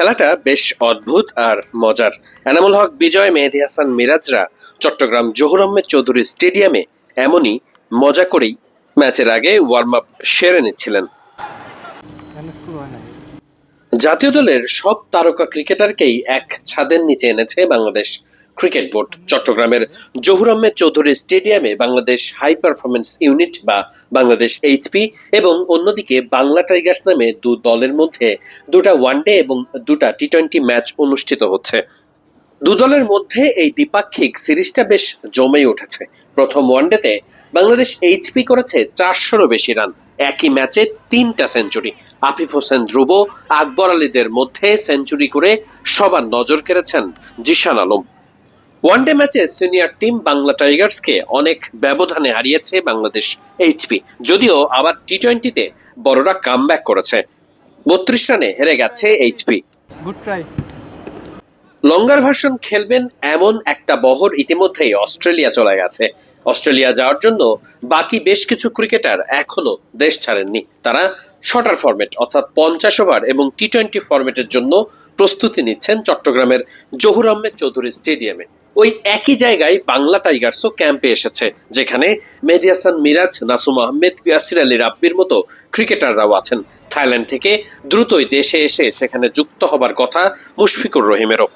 খেলাটা বেশ অদ্ভুত আর মজার। এনামুল হক, বিজয়, মেহেদি হাসান, মিরাজরা চট্টগ্রাম জহুর আহমেদ চৌধুরী স্টেডিয়ামে এমনই মজা করেই ম্যাচের আগে ওয়ার্ম আপ সেরে নিচ্ছিলেন। জাতীয় দলের সব তারকা ক্রিকেটারকেই এক ছাদের নিচে এনেছে বাংলাদেশ। Cricket board. চট্টগ্রামের জহুর আহমেদ চৌধুরী স্টেডিয়ামে বাংলাদেশ হাই পারফরমেন্স ইউনিট বা বাংলাদেশ এইচপি এবং অন্যদিকে বাংলা টাইগার্স নামে দু দলের মধ্যে দুটা ওয়ানডে এবং দুটা টি টোয়েন্টি ম্যাচ অনুষ্ঠিত হচ্ছে। দু দলের মধ্যে এই দ্বিপাক্ষিক সিরিজটা বেশ জমেই উঠেছে। প্রথম ওয়ানডেতে বাংলাদেশ এইচপি করেছে চারশোরও বেশি রান। একই ম্যাচে তিনটা সেঞ্চুরি আফিফ হোসেন ধ্রুব, আকবর আলীদের মধ্যে সেঞ্চুরি করে সবার নজর কেড়েছেন জিশান আলম। ওয়ানডে ম্যাচে সিনিয়র টিম বাংলা টাইগার্সকে অনেক ব্যবধানে হারিয়েছে বাংলাদেশ এইচপি যদিও আবার টি টোয়েন্টিতে বড়রা কামব্যাক করেছে। বত্রিশ রানে হেরে গেছে HP good try longer version খেলবেন এমন একটা বহর ইতিমধ্যেই অস্ট্রেলিয়া চলে গেছে। অস্ট্রেলিয়া যাওয়ার জন্য বাকি বেশ কিছু ক্রিকেটার এখনও দেশ ছাড়েননি। তারা শর্টার ফরম্যাট অর্থাৎ পঞ্চাশ ওভার এবং টি টোয়েন্টি ফরম্যাটের জন্য প্রস্তুতি নিচ্ছেন চট্টগ্রামের জহুর আহমেদ চৌধুরী স্টেডিয়ামে। ওই একই জায়গায় বাংলা টাইগার্সও ক্যাম্পে এসেছে, যেখানে মেদিয়াসান মিরাজ, নাসুম আহমেদ পিয়াসির আলী রাব্বির মতো ক্রিকেটাররাও আছেন। থাইল্যান্ড থেকে দ্রুতই দেশে এসে সেখানে যুক্ত হবার কথা মুশফিকুর রহিমেরও।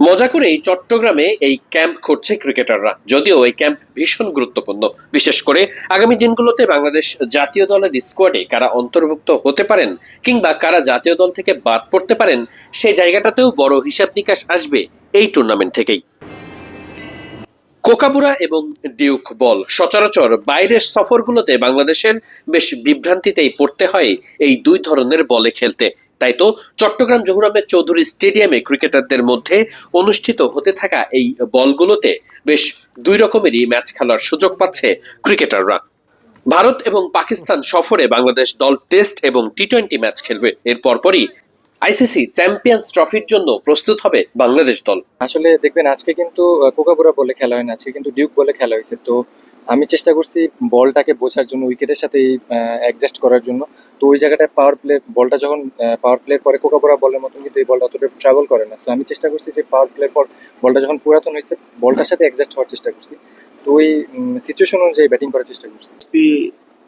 মজা করেই চট্টগ্রামে এই ক্যাম্প করছে ক্রিকেটাররা। যদিও এই ক্যাম্প ভীষণ গুরুত্বপূর্ণ। বিশেষ করে আগামী দিনগুলোতে বাংলাদেশ জাতীয় দলের স্কোয়াডে কারা অন্তর্ভুক্ত হতে পারেন কিংবা কারা জাতীয় দল থেকে বাদ পড়তে পারেন, সেই জায়গাটাতেও বড় হিসাব নিকাশ আসবে এই টুর্নামেন্ট থেকেই। কোকাবুরা এবং ডিউক বল সচরাচর বাইরের সফরগুলোতে বাংলাদেশের বেশ বিভ্রান্তিতেই পড়তে হয় এই দুই ধরনের বলে খেলতে। তাই তো চট্টগ্রাম জহুর আহমেদ চৌধুরী স্টেডিয়ামে ক্রিকেটারদের মধ্যে অনুষ্ঠিত হতে থাকা এই বলগুলোতে বেশ দুই রকমেরই ম্যাচ খেলার সুযোগ পাচ্ছে ক্রিকেটাররা। ভারত এবং পাকিস্তান সফরে বাংলাদেশ দল টেস্ট এবং টি টোয়েন্টি ম্যাচ খেলবে। এর পরপরই আইসিসি চ্যাম্পিয়ন্স ট্রফির জন্য প্রস্তুত হবে বাংলাদেশ দল। আসলে দেখবেন, আজকে কিন্তু কোকাবুরা বলে খেলা হয় না, আজকে কিন্তু ডিউক বলে খেলা হয়েছে। তো আমি চেষ্টা করছি বলটাকে বোঝার জন্য, উইকেটের সাথে অ্যাডজাস্ট করার জন্য। তো ওই জায়গাটায় পাওয়ার প্লে বলটা যখন পাওয়ার প্লে পরে কোকাবুরা বলের মতন কিন্তু এই বলটা অতটা ট্রাভেল করে না। তো আমি চেষ্টা করছি যে পাওয়ার প্লে পর বলটা যখন পুরাতন হয়েছে, বলটার সাথে অ্যাডজাস্ট হওয়ার চেষ্টা করছি। তো ওই সিচুয়েশন অনুযায়ী ব্যাটিং করার চেষ্টা করছি।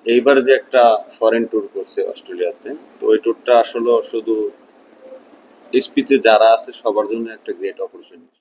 এইবার যে একটা ফরেন ট্যুর করছে অস্ট্রেলিয়াতে, তো ওই ট্যুরটা আসলে শুধু এসপিতে যারা আছে, সবার জন্য একটা গ্রেট অপরচুনিটি